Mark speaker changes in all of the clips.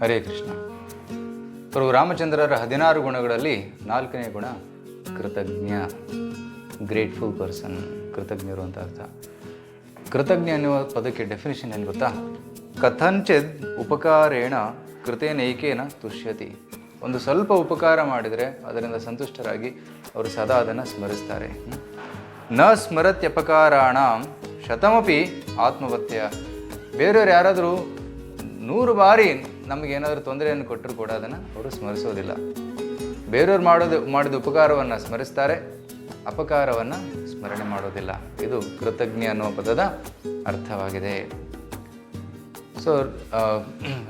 Speaker 1: ಹರೇ ಕೃಷ್ಣ. ಪ್ರಭು ರಾಮಚಂದ್ರರ ಹದಿನಾರು ಗುಣಗಳಲ್ಲಿ ನಾಲ್ಕನೇ ಗುಣ ಕೃತಜ್ಞ. ಗ್ರೇಟ್ಫುಲ್ ಪರ್ಸನ್, ಕೃತಜ್ಞರು ಅಂತ ಅರ್ಥ. ಕೃತಜ್ಞ ಅನ್ನುವ ಪದಕ್ಕೆ ಡೆಫಿನೇಷನ್ ಏನು ಗೊತ್ತಾ? ಕಥಂಚಿತ್ ಉಪಕಾರೇಣ ಕೃತೇನೈಕೇನ ತುಷ್ಯತಿ. ಒಂದು ಸ್ವಲ್ಪ ಉಪಕಾರ ಮಾಡಿದರೆ ಅದರಿಂದ ಸಂತುಷ್ಟರಾಗಿ ಅವರು ಸದಾ ಅದನ್ನು ಸ್ಮರಿಸ್ತಾರೆ. ನ ಸ್ಮರತ್ಯಪಕಾರಾಣ ಶತಮಪಿ ಆತ್ಮವತ್ಯ. ಬೇರೆಯವ್ರು ಯಾರಾದರೂ ನೂರು ಬಾರಿ ನಮಗೇನಾದರೂ ತೊಂದರೆಯನ್ನು ಕೊಟ್ಟರು ಕೂಡ ಅದನ್ನು ಅವರು ಸ್ಮರಿಸೋದಿಲ್ಲ. ಬೇರೆಯವ್ರು ಮಾಡೋದು, ಮಾಡಿದ ಉಪಕಾರವನ್ನು ಸ್ಮರಿಸ್ತಾರೆ, ಅಪಕಾರವನ್ನು ಸ್ಮರಣೆ ಮಾಡೋದಿಲ್ಲ. ಇದು ಕೃತಜ್ಞ ಅನ್ನುವ ಪದದ ಅರ್ಥವಾಗಿದೆ. ಸೊ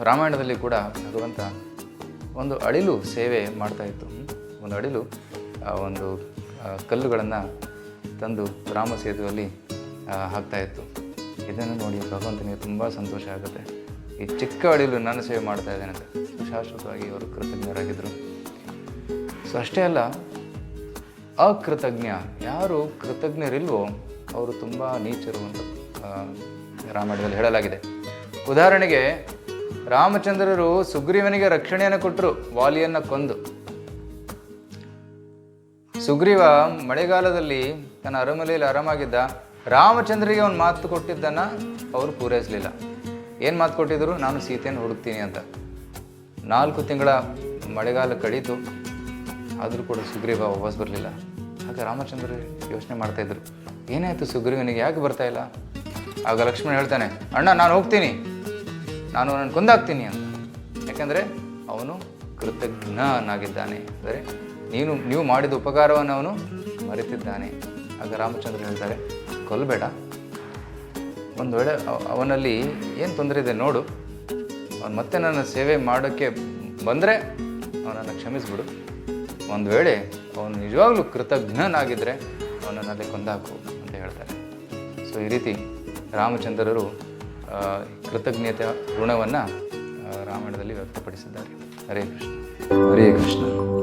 Speaker 1: ರಾಮಾಯಣದಲ್ಲಿ ಕೂಡ ಭಗವಂತ ಒಂದು ಅಳಿಲು ಸೇವೆ ಮಾಡ್ತಾ ಇತ್ತು. ಒಂದು ಅಳಿಲು ಒಂದು ಕಲ್ಲುಗಳನ್ನು ತಂದು ರಾಮ ಸೇತುವಲ್ಲಿ ಹಾಕ್ತಾಯಿತ್ತು ಇದನ್ನು ನೋಡಿ ಭಗವಂತನಿಗೆ ತುಂಬ ಸಂತೋಷ ಆಗುತ್ತೆ. ಈ ಚಿಕ್ಕ ಅಡಿಲು ನನ್ನ ಸೇವೆ ಮಾಡ್ತಾ ಇದ್ದೇನೆ ಅಂತ. ಶಾಶ್ವತವಾಗಿ ಅವರು ಕೃತಜ್ಞರಾಗಿದ್ದರು ಸೊ ಅಷ್ಟೇ ಅಲ್ಲ, ಅಕೃತಜ್ಞ, ಯಾರು ಕೃತಜ್ಞರಿಲ್ವೋ ಅವರು ತುಂಬ ನೀಚರು ಅಂತ ರಾಮಾಯಣದಲ್ಲಿ ಹೇಳಲಾಗಿದೆ. ಉದಾಹರಣೆಗೆ, ರಾಮಚಂದ್ರರು ಸುಗ್ರೀವನಿಗೆ ರಕ್ಷಣೆಯನ್ನು ಕೊಟ್ಟರು ವಾಲಿಯನ್ನು ಕೊಂದು. ಸುಗ್ರೀವ ಮಳೆಗಾಲದಲ್ಲಿ ತನ್ನ ಅರಮನೆಯಲ್ಲಿ ಆರಾಮಾಗಿದ್ದ ರಾಮಚಂದ್ರಿಗೆ ಒಂದು ಮಾತು ಕೊಟ್ಟಿದ್ದನ್ನು ಅವರು ಪೂರೈಸಲಿಲ್ಲ. ಏನು ಮಾತು ಕೊಟ್ಟಿದ್ರು? ನಾನು ಸೀತೆಯನ್ನು ಹುಡುಕ್ತೀನಿ ಅಂತ. ನಾಲ್ಕು ತಿಂಗಳ ಮಳೆಗಾಲ ಕಳೀತು ಆದರೂ ಕೂಡ ಸುಗ್ರೀವ ವಾಪಸ್ ಬರಲಿಲ್ಲ. ಆಗ ರಾಮಚಂದ್ರ ಯೋಚನೆ ಮಾಡ್ತಾಯಿದ್ರು ಏನಾಯಿತು ಸುಗ್ರೀವನಿಗೆ ಯಾಕೆ ಬರ್ತಾ ಇಲ್ಲ? ಆಗ ಲಕ್ಷ್ಮಣ ಹೇಳ್ತಾನೆ, ಅಣ್ಣ, ನಾನು ಹೋಗ್ತೀನಿ. ನಾನು ನನ್ನ ಕೊಂದಾಗ್ತೀನಿ ಅಂತ. ಯಾಕೆಂದರೆ ಅವನು ಕೃತಜ್ಞನಾಗಿದ್ದಾನೆ. ಅಂದರೆ ನೀನು, ನೀವು ಮಾಡಿದ ಉಪಕಾರವನ್ನು ಅವನು ಮರೆತಿದ್ದಾನೆ. ಆಗ ರಾಮಚಂದ್ರ ಹೇಳ್ತಾರೆ ಕೊಲ್ಲಬೇಡ ಒಂದು ವೇಳೆ ಅವನಲ್ಲಿ ಏನು ತೊಂದರೆ ಇದೆ ನೋಡು. ಅವನು ಮತ್ತೆ ನನ್ನ ಸೇವೆ ಮಾಡೋಕ್ಕೆ ಬಂದರೆ ಅವನನ್ನು ಕ್ಷಮಿಸ್ಬಿಡು. ಒಂದು ವೇಳೆ ಅವನು ನಿಜವಾಗ್ಲೂ ಕೃತಜ್ಞನಾಗಿದ್ದರೆ ಅವನನ್ನಲ್ಲಿ ಕೊಂದಾಕು ಅಂತ ಹೇಳ್ತಾರೆ. ಸೊ ಈ ರೀತಿ ರಾಮಚಂದ್ರರು ಕೃತಜ್ಞತೆ ಋಣವನ್ನು ರಾಮಾಯಣದಲ್ಲಿ ವ್ಯಕ್ತಪಡಿಸಿದ್ದಾರೆ. ಹರೇ ಕೃಷ್ಣ. ಹರೇ ಕೃಷ್ಣ.